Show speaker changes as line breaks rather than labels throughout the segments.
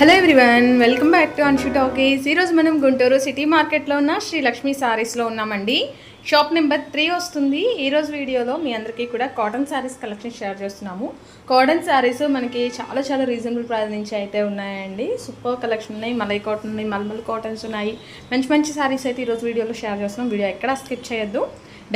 Hello everyone welcome back to Anshu Talkies ఈరోజు మనం Guntur city మార్కెట్లో ఉన్న శ్రీ లక్ష్మీ సారీస్లో ఉన్నామండి. షాప్ నెంబర్ త్రీ వస్తుంది. ఈరోజు వీడియోలో మీ అందరికీ కూడా కాటన్ శారీస్ కలెక్షన్ షేర్ చేస్తున్నాము. కాటన్ శారీస్ మనకి చాలా చాలా రీజనబుల్ ప్రైస్ నుంచి అయితే ఉన్నాయండి. సూపర్ కలెక్షన్ ఉన్నాయి. మలై కాటన్ ఉన్నాయి మల్మల్ కాటన్స్ ఉన్నాయి. మంచి మంచి శారీస్ అయితే ఈరోజు వీడియోలో షేర్ చేస్తున్నాం. వీడియో ఎక్కడ స్కిప్ చేయొద్దు.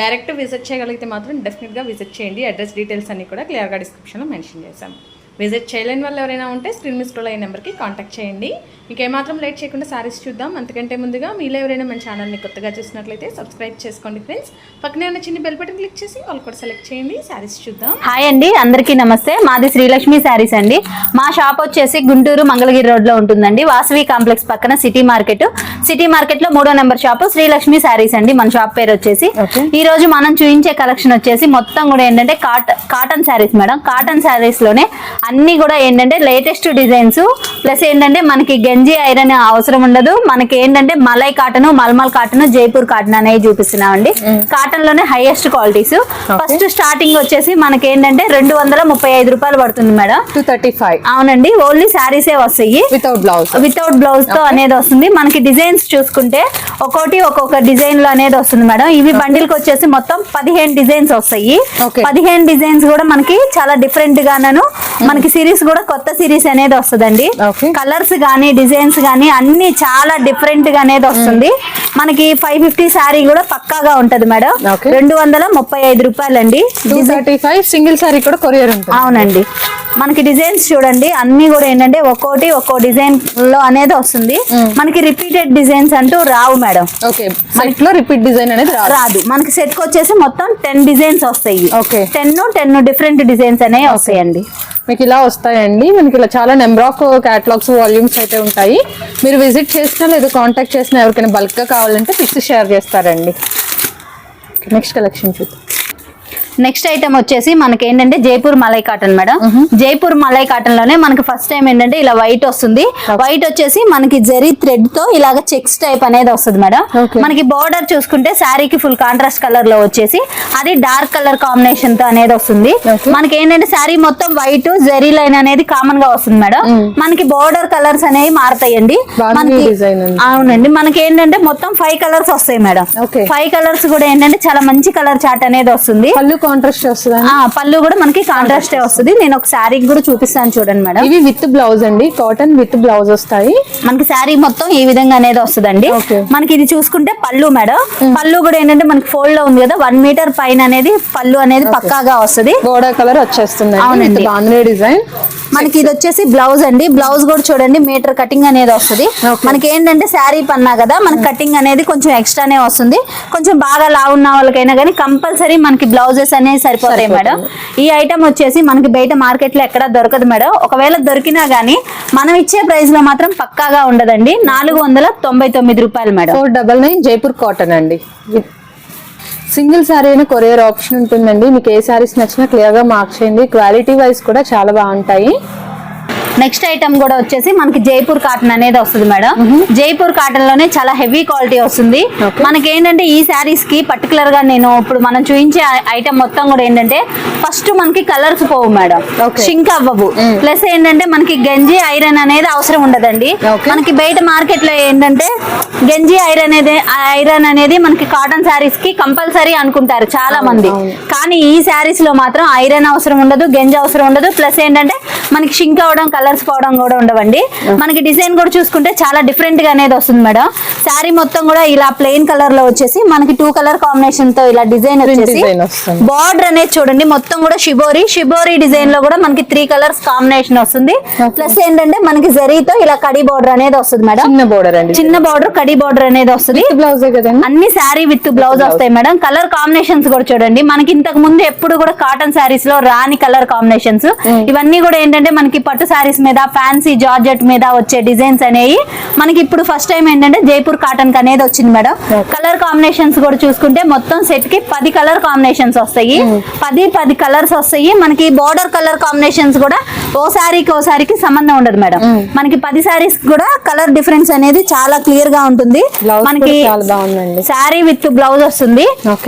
డైరెక్ట్ విజిట్ చేయగలిగితే మాత్రం డెఫినెట్గా విజిట్ చేయండి. అడ్రస్ డీటెయిల్స్ అన్ని కూడా క్లియర్గా డిస్క్రిప్షన్లో మెన్షన్ చేశాం. విజిట్ చేయలేని వాళ్ళు ఎవరైనా ఉంటే స్క్రీన్ మిస్ స్క్రోల్ అయిన నెంబర్కి కాంటాక్ట్ చేయండి. ఇంకేమాత్రం లేట్ చేయకుండా సారీస్ చూద్దాం. అంతకంటే ముందుగా మీలో ఎవరైనా మన ఛానల్ని కొత్తగా చూసినట్లయితే సబ్స్క్రైబ్ చేసుకోండి ఫ్రెండ్స్. పక్కనే ఉన్న చిన్న బెల్ బటన్ క్లిక్ చేసి వాళ్ళు కూడా సెలెక్ట్ చేయండి. సారీస్ చూద్దాం.
హాయ్ అండి అందరికీ నమస్తే. మాది శ్రీలక్ష్మి శారీస్ అండి. మా షాప్ వచ్చేసి గుంటూరు మంగళగిరి రోడ్లో ఉంటుందండి. వాసవి కాంప్లెక్స్ పక్కన సిటీ మార్కెట్ సిటీ మార్కెట్లో మూడో నెంబర్ షాప్ శ్రీలక్ష్మి శారీస్ అండి. మన షాప్ పేరు వచ్చేసి. ఈ రోజు మనం చూపించే కలెక్షన్ వచ్చేసి మొత్తం కూడా ఏంటంటే cotton cotton saris madam. Cotton శారీస్లోనే అన్ని కూడా ఏంటంటే లేటెస్ట్ డిజైన్స్ ప్లస్ ఏంటంటే మనకి గంజి ఐరన్ అవసరం ఉండదు. మనకి ఏంటంటే malai cotton mulmul cotton Jaipur cotton అనేవి చూపిస్తున్నామండి. కాటన్లోనే హైయెస్ట్ క్వాలిటీస్ ఫస్ట్ స్టార్టింగ్ వచ్చేసి మనకి ఏంటంటే రెండు వందల ముప్పై ఐదు రూపాయలు పడుతుంది మేడం.
టూ థర్టీ ఫైవ్
అవునండి ఓన్లీ శారీసే వస్తాయి.
వితౌట్ బ్లౌజ్
వితౌట్ బ్లౌజ్తో అనేది వస్తుంది. మనకి డిజైన్స్ చూసుకుంటే ఒక్కొక్కటి ఒక్కొక్క డిజైన్లో అనేది వస్తుంది మేడం. ఇవి బండిల్కి వచ్చేసి మొత్తం పదిహేను డిజైన్స్ వస్తాయి. పదిహేను డిజైన్స్ కూడా మనకి చాలా డిఫరెంట్ గాను మనకి సిరీస్ కూడా కొత్త సిరీస్ అనేది వస్తుందండి. కలర్స్ గానీ డిజైన్స్ గానీ అన్ని చాలా డిఫరెంట్గా అనేది వస్తుంది. మనకి ఫైవ్ ఫిఫ్టీ శారీ కూడా పక్కాగా ఉంటది మేడం. రెండు వందల ముప్పై ఐదు రూపాయలండి.
సింగిల్ సారీ కూడా కొరియర్
అవునండి. మనకి డిజైన్స్ చూడండి అన్ని కూడా ఏంటంటే ఒక్కోటి ఒక్కో డిజైన్లో అనేది వస్తుంది. మనకి రిపీటెడ్ డిజైన్స్ అంటూ రావు మేడం.
ఓకే సెట్లో రిపీట్ డిజైన్ అనేది రాదు.
రాదు. మనకి సెట్కి వచ్చేసి మొత్తం టెన్ డిజైన్స్ వస్తాయి. టెన్ టెన్ డిఫరెంట్ డిజైన్స్ అనేవి వస్తాయండి.
మీకు ఇలా వస్తాయండి. మనకి ఇలా చాలా నెంబర్ ఆఫ్ క్యాటలాగ్స్ వాల్యూమ్స్ అయితే ఉంటాయి. మీరు విజిట్ చేసినా లేదా కాంటాక్ట్ చేసినా ఎవరికైనా బల్క్గా కావాలంటే పిక్స్ షేర్ చేస్తారండి. నెక్స్ట్ కలెక్షన్ చూద్దాం.
నెక్స్ట్ ఐటమ్ వచ్చేసి మనకి ఏంటంటే జైపూర్ మలై కాటన్ మేడం. జైపూర్ మలై కాటన్లోనే మనకి ఫస్ట్ టైం ఏంటంటే ఇలా వైట్ వస్తుంది. వైట్ వచ్చేసి మనకి జరీ థ్రెడ్తో ఇలాగ చెక్స్ టైప్ అనేది వస్తుంది మేడం. మనకి బోర్డర్ చూసుకుంటే శారీకి ఫుల్ కాంట్రాస్ట్ కలర్లో వచ్చేసి అది డార్క్ కలర్ కాంబినేషన్తో అనేది వస్తుంది. మనకి ఏంటంటే శారీ మొత్తం వైట్ జరీ లైన్ అనేది కామన్గా వస్తుంది మేడం. మనకి బోర్డర్ కలర్స్ అనేవి మారుతాయండి. మనకి. అవునండి. మనకి ఏంటంటే మొత్తం ఫైవ్ కలర్స్ వస్తాయి మేడం. ఫైవ్ కలర్స్ కూడా ఏంటంటే చాలా మంచి కలర్ చాట్ అనేది వస్తుంది.
కాంట్రాస్ట్ వస్తుందా?
పళ్ళు కూడా మనకి కాంట్రాస్ట్ వస్తుంది. నేను ఒక శారీ కూడా చూపిస్తాను చూడండి మేడం.
ఇవి విత్ బ్లౌజ్ అండి. కాటన్ విత్ బ్లౌజ్ వస్తాయి.
మనకి శారీ మొత్తం ఈ విధంగా అనేది వస్తుందండి. మనకి ఇది చూసుకుంటే పళ్ళు మేడం. పళ్ళు కూడా ఏంటంటే మనకి ఫోల్డ్లో ఉంది కదా వన్ మీటర్ పైన అనేది పళ్ళు అనేది పక్కాగా వస్తుంది.
బోర్డర్ కలర్ వచ్చేస్తుంది
అవునండి.
డిజైన్
మనకి ఇది వచ్చేసి బ్లౌజ్ అండి. బ్లౌజ్ కూడా చూడండి మీటర్ కటింగ్ అనేది వస్తుంది. మనకి ఏంటంటే శారీ పన్నా కదా మనకి కటింగ్ అనేది కొంచెం ఎక్స్ట్రానే వస్తుంది. కొంచెం బాగా లావున్న వాళ్ళకైనా కానీ కంపల్సరీ మనకి బ్లౌజెస్ అనేవి సరిపోతాయి మేడం. ఈ ఐటమ్ వచ్చేసి మనకి బయట మార్కెట్లో ఎక్కడ దొరకదు మేడం. ఒకవేళ దొరికినా గానీ మనం ఇచ్చే ప్రైస్లో మాత్రం పక్కాగా ఉండదండి. నాలుగు వందల తొంభై తొమ్మిది రూపాయలు madam.
Four double nine Jaipur cotton అండి. సింగిల్ శారీ అయినా కొరియర్ ఆప్షన్ ఉంటుందండి. మీకు ఏ శారీస్ నచ్చినా క్లియర్గా మార్క్ చేయండి. క్వాలిటీ వైజ్ కూడా చాలా బాగుంటాయి.
నెక్స్ట్ ఐటమ్ కూడా వచ్చేసి మనకి జైపూర్ కాటన్ అనేది వస్తుంది మేడం. జైపూర్ కాటన్లోనే చాలా హెవీ క్వాలిటీ వస్తుంది. మనకి ఏంటంటే ఈ శారీస్కి పర్టికులర్గా నేను ఇప్పుడు మనం చూపించే ఐటమ్ మొత్తం కూడా ఏంటంటే ఫస్ట్ మనకి కలర్స్ పోవు మేడం. షింక్ అవ్వవు. ప్లస్ ఏంటంటే మనకి గంజి ఐరన్ అనేది అవసరం ఉండదండి. మనకి బయట మార్కెట్లో ఏంటంటే గంజి ఐరన్ అనేది ఐరన్ అనేది మనకి కాటన్ శారీస్కి కంపల్సరీ అనుకుంటారు చాలా మంది. కానీ ఈ శారీస్లో మాత్రం ఐరన్ అవసరం ఉండదు గంజి అవసరం ఉండదు. ప్లస్ ఏంటంటే మనకి షింక్ అవడం కలర్స్ పోవడం కూడా ఉండవండి. మనకి డిజైన్ కూడా చూసుకుంటే చాలా డిఫరెంట్గా అనేది వస్తుంది మేడం. శారీ మొత్తం కూడా ఇలా ప్లెయిన్ కలర్లో వచ్చేసి మనకి టూ కలర్ కాంబినేషన్తో ఇలా డిజైన్ వచ్చేసి. బార్డర్ అనేది చూడండి మొత్తం కూడా షిబోరి షిబోరి డిజైన్లో కూడా మనకి త్రీ కలర్స్ కాంబినేషన్ వస్తుంది. ప్లస్ ఏంటంటే మనకి జరీతో ఇలా కడి బార్డర్ అనేది వస్తుంది మేడం.
చిన్న బోర్డర్ అండి.
చిన్న బార్డర్ కడి బార్డర్ అనేది వస్తుంది.
బ్లౌజే
అన్ని శారీ విత్ బ్లౌజ్ వస్తాయి మేడం. కలర్ కాంబినేషన్స్ కూడా చూడండి. మనకి ఇంతకు ముందు ఎప్పుడు కూడా కాటన్ శారీస్లో రాని కలర్ కాంబినేషన్స్ ఇవన్నీ కూడా ఏంటంటే మనకి పట్టు శారీస్ మీద ఫ్యాన్సీ జార్జెట్ మీద వచ్చే డిజైన్స్ అనేవి మనకి ఇప్పుడు ఫస్ట్ టైం ఏంటంటే జైపూర్ కాటన్ అనేది వచ్చింది మేడం. కలర్ కాంబినేషన్స్ కూడా చూసుకుంటే మొత్తం సెట్కి పది కలర్ కాంబినేషన్స్ వస్తాయి. పది పది కలర్స్ వస్తాయి. మనకి బార్డర్ కలర్ కాంబినేషన్స్ కూడా ఓ శారీకి ఓ శారీకి సంబంధం ఉండదు మేడం. మనకి పది శారీస్ కూడా కలర్ డిఫరెన్స్ అనేది చాలా క్లియర్గా ఉంటుంది. మనకి శారీ విత్ బ్లౌజ్ వస్తుంది.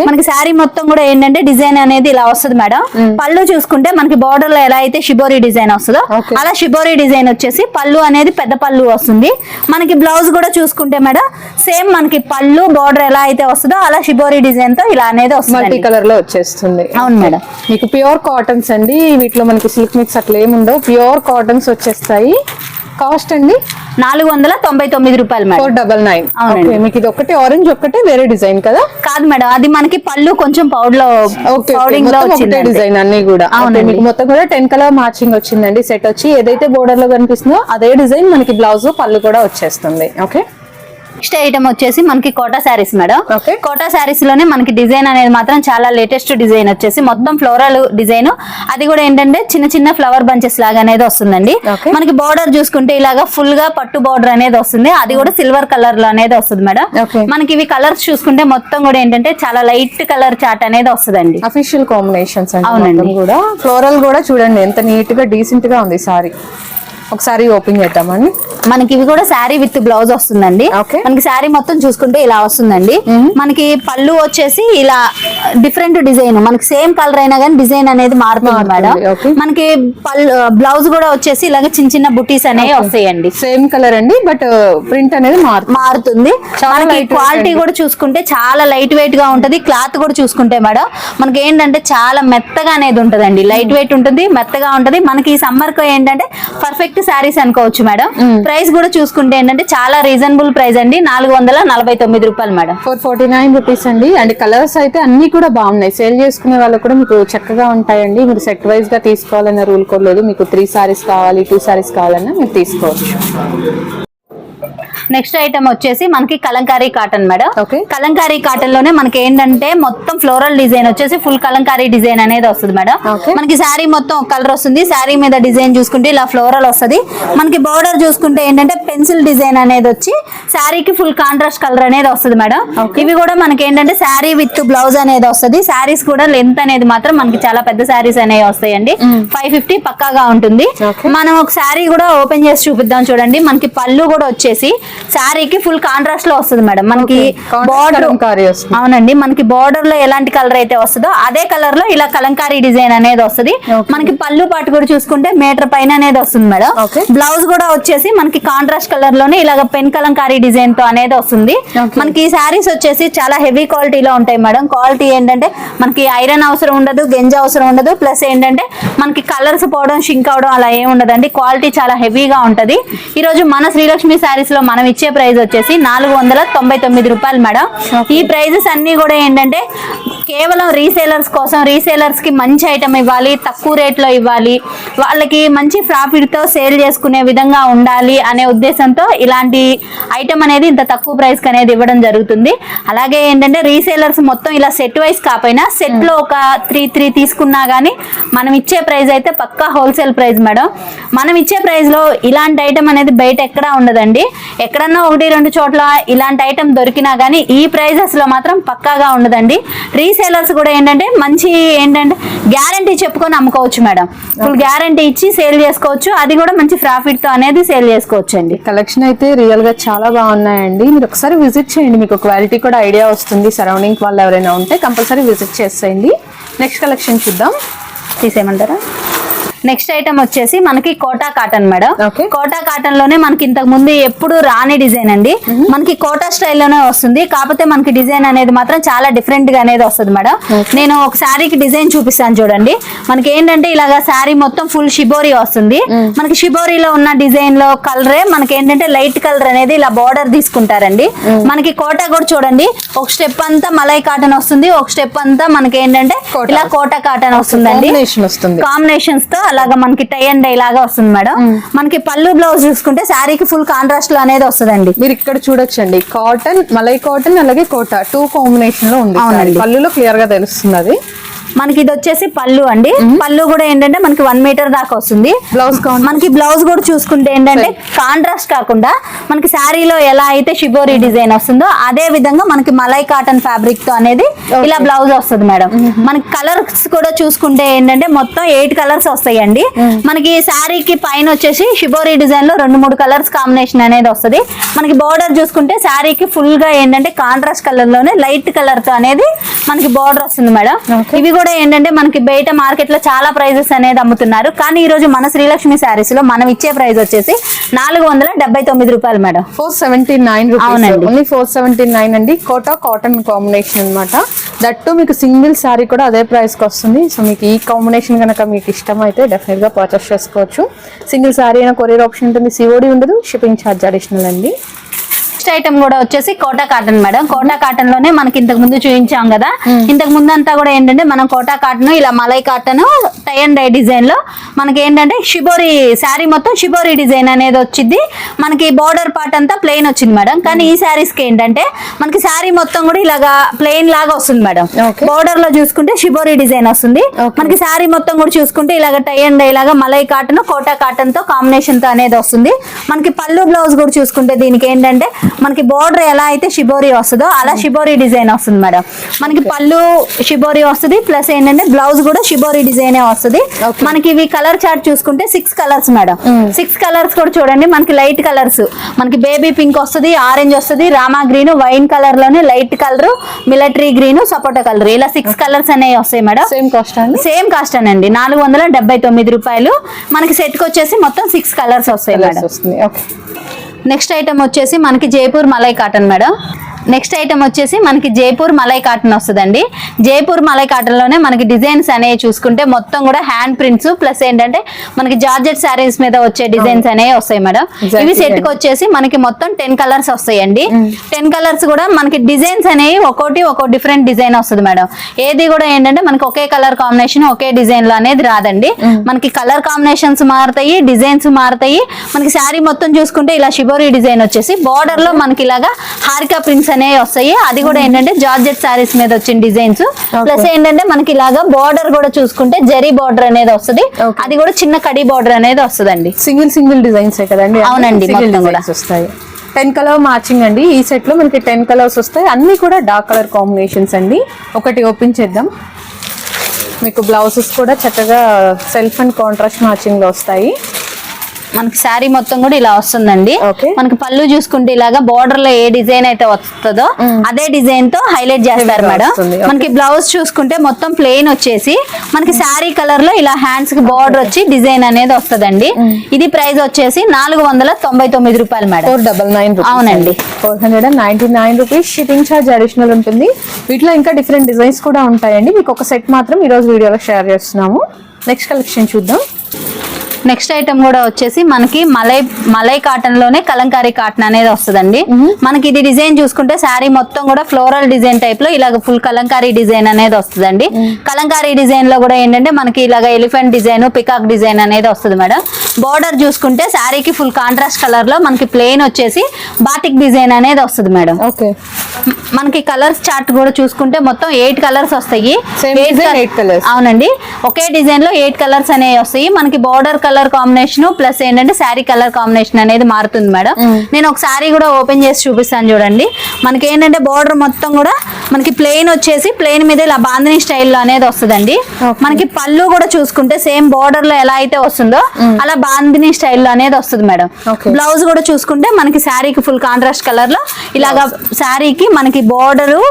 మనకి శారీ మొత్తం కూడా ఏంటంటే డిజైన్ అనేది ఇలా వస్తుంది మేడం. పళ్ళు చూసుకుంటే మనకి బార్డర్లో ఎలా అయితే షిబోరి డిజైన్ వస్తుందో. అలా షిబోరి డిజైన్ వచ్చేసి పళ్ళు అనేది పెద్ద పళ్ళు వస్తుంది. మనకి బ్లౌజ్ కూడా చూసుకుంటే మేడం సేమ్ మనకి పళ్ళు బార్డర్ ఎలా అయితే వస్తుందో అలా షిబోరి డిజైన్తో ఇలా అనేది
మల్టీ
వస్తుంది
కలర్లో వచ్చేస్తుంది.
అవును మేడం.
మీకు ప్యూర్ కాటన్స్ అండి వీటిలో మనకి సిల్క్ మిక్స్ అట్లా ఏముండవు. ప్యూర్ కాటన్స్ వచ్చేస్తాయి. కాస్ట్ అండి?
నాలుగు వందల తొంభై తొమ్మిది రూపాయలు మేడం.
Four double nine.
అవునండి.
మీకు ఇది ఒకటి ఆరెంజ్ ఒకటే వేరే డిజైన్ కదా?
కాదు మేడం అది మనకి పళ్ళు కొంచెం
పౌడ్లో
పౌడింగ్లో
ఒకటే. డిజైన్ అన్ని కూడా. మీకు మొత్తం కూడా టెన్ కలర్ మ్యాచింగ్ వచ్చిందండి సెట్ వచ్చి ఏదైతే బోర్డర్లో కనిపిస్తుందో అదే డిజైన్ మనకి బ్లౌజ్ పళ్ళు కూడా వచ్చేస్తుంది. ఓకే?
నెక్స్ట్ ఐటమ్ వచ్చేసి మనకి కోటా శారీస్ మేడం. కోటా శారీస్లోనే మనకి డిజైన్ అనేది మాత్రం చాలా లేటెస్ట్ డిజైన్ వచ్చేసి మొత్తం ఫ్లోరల్ డిజైన్. అది కూడా ఏంటంటే చిన్న చిన్న ఫ్లవర్ బంచెస్ లాగా అనేది వస్తుందండి. మనకి బార్డర్ చూసుకుంటే ఇలాగా ఫుల్గా పట్టు బార్డర్ అనేది వస్తుంది. అది కూడా సిల్వర్ కలర్లో అనేది వస్తుంది మేడం. మనకి ఇవి కలర్స్ చూసుకుంటే మొత్తం కూడా ఏంటంటే చాలా లైట్ కలర్ చాట్ అనేది వస్తుందండి.
అఫీషియల్ కాంబినేషన్స్ అండి
అవునండి.
కూడా. ఫ్లోరల్ కూడా చూడండి ఎంత నీట్గా డీసెంట్గా ఉంది సారీ ఒకసారి ఓపెన్ చేద్దామండి.
మనకి ఇవి కూడా శారీ విత్ బ్లౌజ్ వస్తుందండి. మనకి శారీ మొత్తం చూసుకుంటే ఇలా వస్తుందండి. మనకి పళ్ళు వచ్చేసి ఇలా డిఫరెంట్ డిజైన్. మనకి సేమ్ కలర్ అయినా కానీ డిజైన్ అనేది మారుతుంది మేడం. మనకి పళ్ళు బ్లౌజ్ కూడా వచ్చేసి ఇలాగ చిన్న చిన్న బుటీస్ అనేవి వస్తాయండి.
సేమ్ కలర్ అండి బట్ ప్రింట్ అనేది మారుతుంది.
మనకి క్వాలిటీ. కూడా చూసుకుంటే చాలా లైట్ వెయిట్గా ఉంటది. క్లాత్ కూడా చూసుకుంటే మేడం మనకి ఏంటంటే చాలా మెత్తగా అనేది ఉంటదండి. లైట్ వెయిట్ ఉంటుంది మెత్తగా ఉంటది. మనకి ఈ సమ్మర్కు ఏంటంటే పర్ఫెక్ట్ శారీస్ అనుకోవచ్చు మేడం. ప్రైస్ కూడా చూసుకుంటే ఏంటంటే చాలా రీజనబుల్ ప్రైస్ అండి. నాలుగు వందల నలభై తొమ్మిది రూపాయలు madam.
Four forty nine rupees అండి. అండ్ కలర్స్ అయితే అన్ని కూడా బాగున్నాయి. సేల్ చేసుకునే వాళ్ళు కూడా మీకు చక్కగా ఉంటాయండి. మీరు సెట్ వైజ్గా తీసుకోవాలన్న రూల్ కూడా లేదు. మీకు త్రీ సారీస్ కావాలి టూ సారీస్ కావాలన్నా మీరు తీసుకోవచ్చు.
నెక్స్ట్ ఐటమ్ వచ్చేసి మనకి కలంకారీ కాటన్ మేడం. కలంకారీ కాటన్లోనే మనకి ఏంటంటే మొత్తం ఫ్లోరల్ డిజైన్ వచ్చేసి ఫుల్ కలంకారీ డిజైన్ అనేది వస్తుంది మేడం. మనకి శారీ మొత్తం కలర్ వస్తుంది. శారీ మీద డిజైన్ చూసుకుంటే ఇలా ఫ్లోరల్ వస్తుంది. మనకి బార్డర్ చూసుకుంటే ఏంటంటే పెన్సిల్ డిజైన్ అనేది వచ్చి శారీకి ఫుల్ కాంట్రాస్ట్ కలర్ అనేది వస్తుంది మేడం. ఇవి కూడా మనకి ఏంటంటే శారీ విత్ బ్లౌజ్ అనేది వస్తుంది. శారీస్ కూడా లెంత్ అనేది మాత్రం మనకి చాలా పెద్ద శారీస్ అనేవి వస్తాయండి. ఫైవ్ ఫిఫ్టీ పక్కాగా ఉంటుంది. మనం ఒక శారీ కూడా ఓపెన్ చేసి చూపిద్దాం చూడండి. మనకి పళ్ళు కూడా వచ్చేసి శారీకి ఫుల్ కాంట్రాస్ట్లో వస్తుంది మేడం మనకి బార్డర్. అవునండి మనకి బార్డర్లో ఎలాంటి కలర్ అయితే వస్తుందో అదే కలర్లో ఇలా కలంకారీ డిజైన్ అనేది వస్తుంది. మనకి పళ్ళు పాటు కూడా చూసుకుంటే మీటర్ పైన అనేది వస్తుంది మేడం. బ్లౌజ్ కూడా వచ్చేసి మనకి కాంట్రాస్ట్ కలర్లోనే ఇలాగ పెన్ కలంకారీ డిజైన్తో అనేది వస్తుంది. మనకి ఈ శారీస్ వచ్చేసి చాలా హెవీ క్వాలిటీలో ఉంటాయి మేడం క్వాలిటీ ఏంటంటే మనకి ఐరన్ అవసరం ఉండదు గెంజ అవసరం ఉండదు ప్లస్ ఏంటంటే మనకి కలర్స్ పోవడం షింక్ అవడం అలా ఏం ఉండదండి క్వాలిటీ చాలా హెవీగా ఉంటది ఈ రోజు మన శ్రీలక్ష్మి శారీస్లో మనం ఇచ్చే ప్రైస్ వచ్చేసి నాలుగు వందల తొంభై తొమ్మిది రూపాయలు మేడం. ఈ ప్రైజెస్ అన్ని కూడా ఏంటంటే కేవలం రీసేలర్స్ కోసం రీసేలర్స్కి మంచి ఐటమ్ ఇవ్వాలి తక్కువ రేట్లో ఇవ్వాలి వాళ్ళకి మంచి ప్రాఫిట్తో సేల్ చేసుకునే విధంగా ఉండాలి అనే ఉద్దేశంతో ఇలాంటి ఐటమ్ అనేది ఇంత తక్కువ ప్రైస్కి అనేది ఇవ్వడం జరుగుతుంది. అలాగే ఏంటంటే రీసేలర్స్ మొత్తం ఇలా సెట్ వైస్ కాకపోయినా సెట్లో ఒక త్రీ త్రీ తీసుకున్నా గానీ మనం ఇచ్చే ప్రైస్ అయితే పక్కా హోల్సేల్ ప్రైస్ మేడం. మనం ఇచ్చే ప్రైస్లో ఇలాంటి ఐటమ్ అనేది బయట ఎక్కడా ఉండదండి. ఎక్కడన్నా ఒకటి రెండు చోట్ల ఇలాంటి ఐటమ్ దొరికినా గానీ ఈ ప్రైజెస్లో మాత్రం పక్కాగా ఉండదండి. రీసేలర్స్ కూడా ఏంటంటే మంచి ఏంటంటే గ్యారంటీ చెప్పుకొని అమ్ముకోవచ్చు మేడం. ఫుల్ గ్యారంటీ ఇచ్చి సేల్ చేసుకోవచ్చు. అది కూడా మంచి ప్రాఫిట్తో అనేది సేల్ చేసుకోవచ్చు అండి
కలెక్షన్ అయితే రియల్గా చాలా బాగున్నాయండి. మీరు ఒకసారి విజిట్ చేయండి. మీకు క్వాలిటీ కూడా ఐడియా వస్తుంది. సరౌండింగ్ వాళ్ళు ఎవరైనా ఉంటే కంపల్సరీ విజిట్ చేసేయండి. నెక్స్ట్ కలెక్షన్ చూద్దాం.
తీసేయమంటారా? నెక్స్ట్ ఐటమ్ వచ్చేసి మనకి కోటా కాటన్ మేడం. కోటా కాటన్లోనే మనకి ఇంతకు ముందు ఎప్పుడు రాని డిజైన్ అండి. మనకి కోటా స్టైల్లోనే వస్తుంది. కాకపోతే మనకి డిజైన్ అనేది మాత్రం చాలా డిఫరెంట్గా అనేది వస్తుంది మేడం. నేను ఒక శారీకి డిజైన్ చూపిస్తాను చూడండి. మనకి ఏంటంటే ఇలాగా శారీ మొత్తం ఫుల్ షిబోరి వస్తుంది. మనకి షిబోరిలో ఉన్న డిజైన్లో కలరే మనకి ఏంటంటే లైట్ కలర్ అనేది ఇలా బార్డర్ తీసుకుంటారండి. మనకి కోటా కూడా చూడండి. ఒక స్టెప్ అంతా మలై కాటన్ వస్తుంది. ఒక స్టెప్ అంతా మనకి ఏంటంటే. ఇలా కోటా కాటన్ వస్తుందండి.
కాంబినేషన్ వస్తుంది.
కాంబినేషన్స్తో అలాగా మనకి టై అండ్ డై లాగా వస్తుంది మేడం. మనకి పళ్ళు బ్లౌజ్ చూసుకుంటే శారీకి ఫుల్ కాంట్రాస్ట్లో అనేది వస్తుందండి.
మీరు ఇక్కడ చూడొచ్చండి. కాటన్ మలై కాటన్ అలాగే కోట. టూ కాంబినేషన్లో ఉంది. పళ్ళులో క్లియర్గా తెలుస్తుంది అది.
మనకి ఇది వచ్చేసి పళ్ళు అండి. పళ్ళు కూడా ఏంటంటే మనకి వన్ మీటర్ దాకా వస్తుంది.
బ్లౌజ్
మనకి బ్లౌజ్ కూడా చూసుకుంటే ఏంటంటే కాంట్రాస్ట్ కాకుండా మనకి శారీలో ఎలా అయితే షిబోరి డిజైన్ వస్తుందో అదే విధంగా మనకి మలై కాటన్ ఫ్యాబ్రిక్తో అనేది ఇలా బ్లౌజ్ వస్తుంది మేడం. మనకి కలర్స్ కూడా చూసుకుంటే ఏంటంటే మొత్తం ఎయిట్ కలర్స్ వస్తాయండి. మనకి శారీకి పైన వచ్చేసి షిబోరి డిజైన్లో రెండు మూడు కలర్స్ కాంబినేషన్ అనేది వస్తుంది. మనకి బార్డర్ చూసుకుంటే శారీకి ఫుల్గా ఏంటంటే కాంట్రాస్ట్ కలర్లోనే లైట్ కలర్తో అనేది మనకి బార్డర్ వస్తుంది మేడం. ఇవి కూడా కూడా ఏంటంటే మనకి బయట మార్కెట్లో చాలా ప్రైజెస్ అనేది అమ్ముతున్నారు. కానీ ఈ రోజు మన శ్రీలక్ష్మి శారీస్లో మనం ఇచ్చే ప్రైస్ వచ్చేసి నాలుగు వందల డెబ్బై తొమ్మిది రూపాయలు మేడం.
ఫోర్ సెవెంటీ నైన్
అవునండి.
ఓన్లీ ఫోర్ సెవెంటీ నైన్ అండి. కోటా కాటన్ కాంబినేషన్ అన్నమాట. దట్టు మీకు సింగిల్ శారీ కూడా అదే ప్రైస్కి వస్తుంది. సో మీకు ఈ కాంబినేషన్ కనుక మీకు ఇష్టం అయితే డెఫినెట్గా పర్చేస్ చేసుకోవచ్చు. సింగిల్ శారీ అయినా కొరియర్ ఆప్షన్ ఉంటుంది. సిఓడి ఉండదు. షిప్పింగ్ ఛార్జ్ అడిషనల్ అండి.
నెక్స్ట్ ఐటమ్ కూడా వచ్చేసి కోటా కాటన్ మేడం. కోటా కాటన్లోనే మనకి ఇంతకు ముందు చూపించాం కదా. ఇంతకు ముందు అంతా కూడా ఏంటంటే మనం కోటా కాటన్ ఇలా malai cotton tie and dye డిజైన్లో మనకి ఏంటంటే షిబోరి శారీ మొత్తం షిబోరి డిజైన్ అనేది వచ్చింది. మనకి బోర్డర్ పార్ట్ అంతా ప్లెయిన్ వచ్చింది మేడం. కానీ ఈ శారీస్కి ఏంటంటే మనకి శారీ మొత్తం కూడా ఇలాగా ప్లెయిన్ లాగా వస్తుంది మేడం. బోర్డర్లో చూసుకుంటే షిబోరి డిజైన్ వస్తుంది. మనకి శారీ మొత్తం కూడా చూసుకుంటే ఇలాగ టై అండ్ డై లాగా మలై కాటన్ కోటా కాటన్తో కాంబినేషన్తో అనేది వస్తుంది. మనకి పళ్ళు బ్లౌజ్ కూడా చూసుకుంటే దీనికి ఏంటంటే మనకి బోర్డర్ ఎలా అయితే షిబోరి వస్తుందో అలా షిబోరి డిజైన్ వస్తుంది మేడం. మనకి పళ్ళు షిబోరి వస్తుంది ప్లస్ ఏంటంటే బ్లౌజ్ కూడా షిబోరి డిజైన్ వస్తుంది. మనకి ఇవి కలర్ చార్ట్ చూసుకుంటే six colours madam. Six colours కూడా చూడండి మనకి లైట్ కలర్స్ మనకి బేబీ పింక్ వస్తుంది ఆరెంజ్ వస్తుంది రామా గ్రీన్ వైన్ కలర్లోనే లైట్ కలర్ మిలిటరీ గ్రీన్ సపోటా కలర్ ఇలా సిక్స్ కలర్స్ అనేవి వస్తాయి మేడం.
సేమ్ కాస్ట్ అండి?
సేమ్ కాస్ట్ అనండి. నాలుగు వందల డెబ్బై తొమ్మిది రూపాయలు. మనకి సెట్కి వచ్చేసి మొత్తం సిక్స్ కలర్స్ వస్తాయి మేడం. నెక్స్ట్ ఐటమ్ వచ్చేసి మనకి Jaipur malai cotton madam. Next item వచ్చేసి మనకి జైపూర్ మలై కాటన్ వస్తుందండి. జైపూర్ మలై కాటన్లోనే మనకి డిజైన్స్ అనేవి చూసుకుంటే మొత్తం కూడా హ్యాండ్ ప్రింట్స్ ప్లస్ ఏంటంటే మనకి జార్జెట్ శారీస్ మీద వచ్చే డిజైన్స్ అనేవి వస్తాయి మేడం. ఇవి సెట్కి
అండి.
వచ్చేసి మనకి మొత్తం టెన్ కలర్స్ వస్తాయండి. టెన్ కలర్స్ కూడా మనకి డిజైన్స్ అనేవి ఒక్కోటి ఒక్కో డిఫరెంట్ డిజైన్ వస్తుంది మేడం. ఏది కూడా ఏంటంటే మనకి ఒకే కలర్ కాంబినేషన్ ఒకే డిజైన్లో అనేది రాదండి. మనకి కలర్ కాంబినేషన్స్ మారుతాయి డిజైన్స్ మారుతాయి. మనకి శారీ మొత్తం చూసుకుంటే ఇలా షిబోరి డిజైన్ వచ్చేసి బార్డర్లో మనకి ఇలాగా హారికా ప్రింట్స్ అనేవి వస్తాయి. అది కూడా ఏంటంటే జార్జెట్ శారీస్ మీద వచ్చిన డిజైన్స్. ప్లస్ ఏంటంటే మనకి ఇలాగా బార్డర్ కూడా చూసుకుంటే జరీ బార్డర్ అనేది వస్తుంది. అది కూడా చిన్న కడి బార్డర్ అనేది వస్తుందండి.
సింగిల్ సింగిల్ డిజైన్స్ కదండి?
అవునండి,
వస్తాయి. టెన్ కలర్ మ్యాచింగ్ అండి. ఈ సెట్లో మనకి టెన్ కలర్స్ వస్తాయి. అన్ని కూడా డార్క్ కలర్ కాంబినేషన్స్ అండి. ఒకటి ఓపెన్ చేద్దాం. మీకు బ్లౌజెస్ కూడా చక్కగా సెల్ఫ్ అండ్ కాంట్రాస్ట్ మ్యాచింగ్లో వస్తాయి.
మనకి శారీ మొత్తం కూడా ఇలా వస్తుందండి. మనకి పళ్ళు చూసుకుంటే ఇలాగా బార్డర్లో ఏ డిజైన్ అయితే వస్తుందో అదే డిజైన్తో హైలైట్ చేస్తారు మేడం. మనకి బ్లౌజ్ చూసుకుంటే మొత్తం ప్లెయిన్ వచ్చేసి మనకి శారీ కలర్లో ఇలా హ్యాండ్స్కి బార్డర్ వచ్చి డిజైన్ అనేది వస్తుందండి. ఇది ప్రైస్ వచ్చేసి నాలుగు వందల తొంభై తొమ్మిది రూపాయలు మేడం.
ఫోర్ డబల్ నైన్
అవునండి.
Four hundred and ninety nine rupees shipping charge additional ఉంటుంది. వీటిలో ఇంకా డిఫరెంట్ డిజైన్స్ కూడా ఉంటాయండి. మీకు ఒక సెట్ మాత్రం ఈ రోజు వీడియోలో షేర్ చేస్తున్నాము. నెక్స్ట్ కలెక్షన్ చూద్దాం.
నెక్స్ట్ ఐటమ్ కూడా వచ్చేసి మనకి మలై మలై కాటన్లోనే కలంకారీ కాటన్ అనేది వస్తుందండి. మనకి ఇది డిజైన్ చూసుకుంటే శారీ మొత్తం కూడా ఫ్లోరల్ డిజైన్ టైప్లో ఇలాగ ఫుల్ కలంకారీ డిజైన్ అనేది వస్తుందండి. కలంకారీ డిజైన్లో కూడా ఏంటంటే మనకి ఇలాగ ఎలిఫెంట్ డిజైన్ పికాక్ డిజైన్ అనేది వస్తుంది మేడం. బార్డర్ చూసుకుంటే శారీకి ఫుల్ కాంట్రాస్ట్ కలర్లో మనకి ప్లెయిన్ వచ్చేసి బాటిక్ డిజైన్ అనేది వస్తుంది మేడం
ఓకే
మనకి కలర్స్ చార్ట్ కూడా చూసుకుంటే మొత్తం ఎయిట్ కలర్స్ వస్తాయి. అవునండి. ఒకే డిజైన్లో ఎయిట్ కలర్స్ అనేవి వస్తాయి. మనకి బార్డర్ కలర్ కాంబినేషన్ ప్లస్ ఏంటంటే శారీ కలర్ కాంబినేషన్ అనేది మారుతుంది మేడం నేను ఒక శారీ కూడా ఓపెన్ చేసి చూపిస్తాను చూడండి. మనకి ఏంటంటే బార్డర్ మొత్తం కూడా మనకి ప్లెయిన్ వచ్చేసి ప్లెయిన్ మీద ఇలా బాందిని స్టైల్లో అనేది వస్తుందండి. మనకి పళ్ళు కూడా చూసుకుంటే సేమ్ బార్డర్లో ఎలా అయితే వస్తుందో అలా బాందిని స్టైల్లో అనేది వస్తుంది మేడం. బ్లౌజ్ కూడా చూసుకుంటే మనకి శారీకి ఫుల్ కాంట్రాస్ట్ కలర్లో ఇలాగా శారీకి మనకి బోర్డరు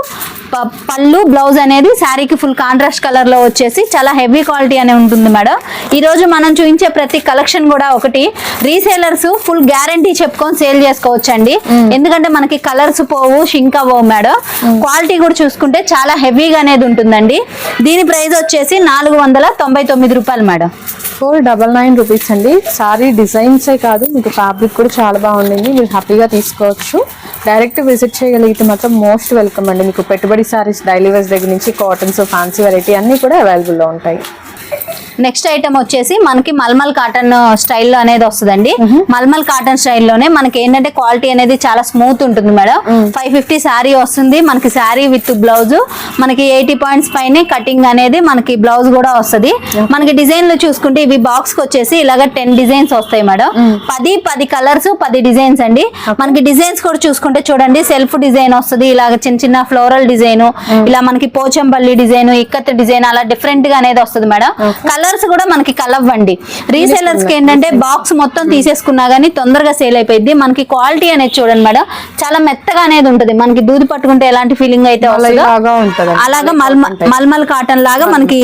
పళ్ళు బ్లౌజ్ అనేది శారీకి ఫుల్ కాంట్రాస్ట్ కలర్లో వచ్చేసి చాలా హెవీ క్వాలిటీ అనే ఉంటుంది మేడం. ఈ రోజు మనం చూపించే ప్రతి కలెక్షన్ కూడా ఒకటి. రీసేలర్స్ ఫుల్ గ్యారంటీ చెప్పుకొని సేల్ చేసుకోవచ్చు అండి ఎందుకంటే మనకి కలర్స్ పోవు షింక్ అవ్వవు మేడం. క్వాలిటీ కూడా చూసుకుంటే చాలా హెవీగా అనేది ఉంటుందండి. దీని ప్రైస్ వచ్చేసి నాలుగు వందల తొంభై తొమ్మిది రూపాయలు madam.
Four double nine rupees అండి. సారీ డిజైన్సే కాదు మీకు ఫ్యాబ్రిక్ కూడా చాలా బాగుండింది. మీరు హ్యాపీగా తీసుకోవచ్చు. డైరెక్ట్ విజిట్ చేయగలిగితే మాత్రం మోస్ట్ వెల్కమ్ అండి. మీకు పెట్టుబడి సారీస్ డైలీ వేర్స్ దగ్గర నుంచి కాటన్స్ ఫ్యాన్సీ వెరైటీ అన్నీ కూడా అవైలబుల్లో ఉంటాయి.
నెక్స్ట్ ఐటమ్ వచ్చేసి మనకి మల్మల్ కాటన్ స్టైల్లో అనేది వస్తుందండి. మల్మల్ కాటన్ స్టైల్లోనే మనకి ఏంటంటే క్వాలిటీ అనేది చాలా స్మూత్ ఉంటుంది మేడం. ఫైవ్ ఫిఫ్టీ శారీ వస్తుంది. మనకి శారీ విత్ బ్లౌజ్. మనకి ఎయిటీ పాయింట్స్ పైన కటింగ్ అనేది మనకి బ్లౌజ్ కూడా వస్తుంది. మనకి డిజైన్లో చూసుకుంటే ఇవి బాక్స్కి వచ్చేసి ఇలాగ టెన్ డిజైన్స్ వస్తాయి మేడం. పది పది కలర్స్ పది డిజైన్స్ అండి. మనకి డిజైన్స్ కూడా చూసుకుంటే చూడండి. సెల్ఫ్ డిజైన్ వస్తుంది. ఇలాగ చిన్న చిన్న ఫ్లోరల్ డిజైన్. ఇలా మనకి పోచంపల్లి డిజైన్ ఇక్కత్ డిజైన్ అలా డిఫరెంట్గా అనేది వస్తుంది మేడం. కలర్స్ కూడా మనకి కలవ్వండి రీసేలర్స్కి ఏంటంటే బాక్స్ మొత్తం తీసేసుకున్నా గానీ తొందరగా సేల్ అయిపోయింది మనకి క్వాలిటీ అనేది చూడండి మేడం చాలా మెత్తగా అనేది ఉంటది. మనకి దూది పట్టుకుంటే ఎలాంటి ఫీలింగ్ అయితే వస్తుందో అలాగా మల్మ మల్మల్ కాటన్ లాగా మనకి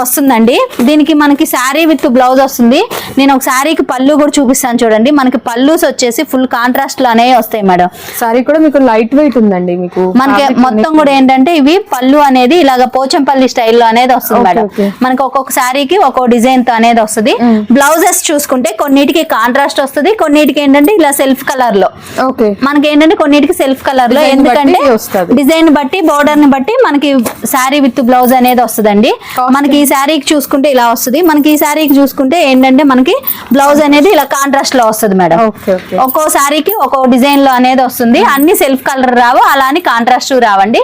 వస్తుందండి. దీనికి మనకి శారీ విత్ బ్లౌజ్ వస్తుంది. నేను ఒక శారీకి పళ్ళు కూడా చూపిస్తాను చూడండి. మనకి పళ్ళుస్ వచ్చేసి ఫుల్ కాంట్రాస్ట్ లానే వస్తాయి మేడం.
సారీ కూడా మీకు లైట్ వెయిట్ ఉందండి మీకు.
మనకి మొత్తం కూడా ఏంటంటే ఇవి పళ్ళు అనేది ఇలాగ పోచంపల్లి స్టైల్లో అనేది వస్తుంది మేడం. మనకి ఒక్కొక్క శారీకి ఒక్కొక్క డిజైన్తో అనేది వస్తుంది. బ్లౌజెస్ చూసుకుంటే కొన్నిటికి కాంట్రాస్ట్ వస్తుంది కొన్నిటికి ఏంటంటే ఇలా సెల్ఫ్ కలర్లో.
ఓకే.
మనకి ఏంటంటే కొన్నిటికి సెల్ఫ్
కలర్లో
ఎందుకంటే. డిజైన్ బట్టి బోర్డర్ని బట్టి మనకి శారీ విత్ బ్లౌజ్ అనేది వస్తుందండి. మనకి ఈ శారీకి చూసుకుంటే ఇలా వస్తుంది. మనకి ఈ శారీకి చూసుకుంటే ఏంటంటే మనకి బ్లౌజ్ అనేది ఇలా కాంట్రాస్ట్లో వస్తుంది మేడం. ఒక్కో శారీకి ఒక్కో డిజైన్లో అనేది వస్తుంది. అన్ని సెల్ఫ్ కలర్ రావు అలా అని కాంట్రాస్ట్ రావండి.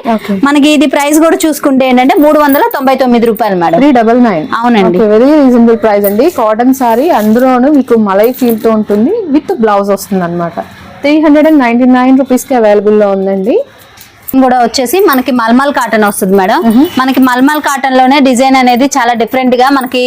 మనకి ఇది ప్రైస్ కూడా చూసుకుంటే ఏంటంటే మూడు వందల తొంభై తొమ్మిది రూపాయలు మేడం.
డబల్ నైన్
అవునండి.
వెరీ రీజనబుల్ ప్రైస్ అండి. కాటన్ సారీ అందులోనూ మీకు మలై ఫీల్తో ఉంటుంది. విత్ బ్లౌజ్ వస్తుంది అనమాట three hundred and ninety nine రూపీస్కి అవైలబుల్లో ఉందండి.
కూడా వచ్చేసి మనకి మల్మల్ కాటన్ వస్తుంది మేడం. మనకి మల్మల్ కాటన్లోనే డిజైన్ అనేది చాలా డిఫరెంట్గా మనకి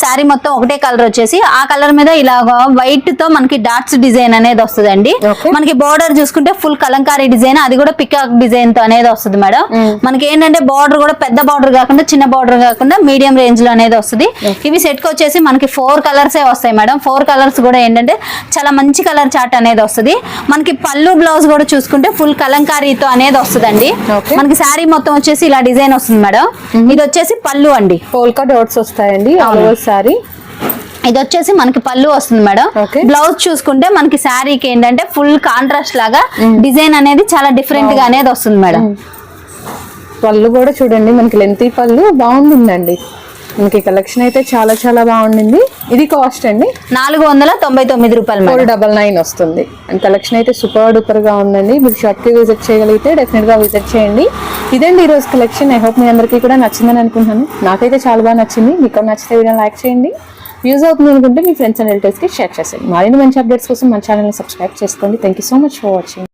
శారీ మొత్తం ఒకటే కలర్ వచ్చేసి ఆ కలర్ మీద ఇలా వైట్తో మనకి డాట్స్ డిజైన్ అనేది వస్తుందండి.
Okay.
మనకి బోర్డర్ చూసుకుంటే ఫుల్ కలంకారీ డిజైన్ అది కూడా పికాక్ డిజైన్తో అనేది వస్తుంది మేడం. మనకి ఏంటంటే బార్డర్ కూడా పెద్ద బార్డర్ కాకుండా చిన్న బార్డర్ కాకుండా మీడియం రేంజ్లో అనేది వస్తుంది. ఇవి సెట్కి వచ్చేసి మనకి ఫోర్ కలర్స్ వస్తాయి మేడం. ఫోర్ కలర్స్ కూడా ఏంటంటే చాలా మంచి కలర్ చార్ట్ అనేది వస్తుంది. మనకి పళ్ళు బ్లౌజ్ కూడా చూసుకుంటే ఫుల్ కలంకారీతో అనేది వస్తుందండి
Okay.
మనకి శారీ మొత్తం వచ్చేసి ఇలా డిజైన్ వస్తుంది మేడం. ఇది వచ్చేసి పళ్ళు అండి.
పోల్కా డాట్స్ వస్తాయండి సారీ
ఇది వచ్చేసి మనకి పళ్ళు వస్తుంది మేడం. బ్లౌజ్ చూసుకుంటే మనకి శారీకి ఏంటంటే ఫుల్ కాంట్రాస్ట్ లాగా డిజైన్ అనేది చాలా డిఫరెంట్గా అనేది వస్తుంది మేడం.
పళ్ళు కూడా చూడండి మనకి లెంతీ పళ్ళు. బాగుండిందండి మనకి కలెక్షన్ అయితే చాలా చాలా బాగుండింది. ఇది కాస్ట్ అండి?
నాలుగు వందల తొంభై తొమ్మిది రూపాయలు
ఫోర్ డబల్ నైన్ వస్తుంది. అండ్ కలెక్షన్ అయితే సూపర్ డూపర్గా ఉందండి. మీరు షాప్కి విజిట్ చేయగలిగితే డెఫినెట్గా విజిట్ చేయండి. ఇదండి ఈ రోజు కలెక్షన్. ఐ హోప్ మీ అందరికీ కూడా నచ్చిందని అనుకుంటున్నాను. నాకైతే చాలా బాగా నచ్చింది. మీకు నచ్చితే వీడియో లైక్ చేయండి. యూజ్ అవుతుంది అనుకుంటే మీ ఫ్రెండ్స్ అండ్ రిలేటివ్స్కి షేర్ చేసేయండి. మరిన్ని మంచి అప్డేట్స్ కోసం మన ఛానల్ని సబ్స్క్రైబ్ చేసుకోండి. Thank you so much for watching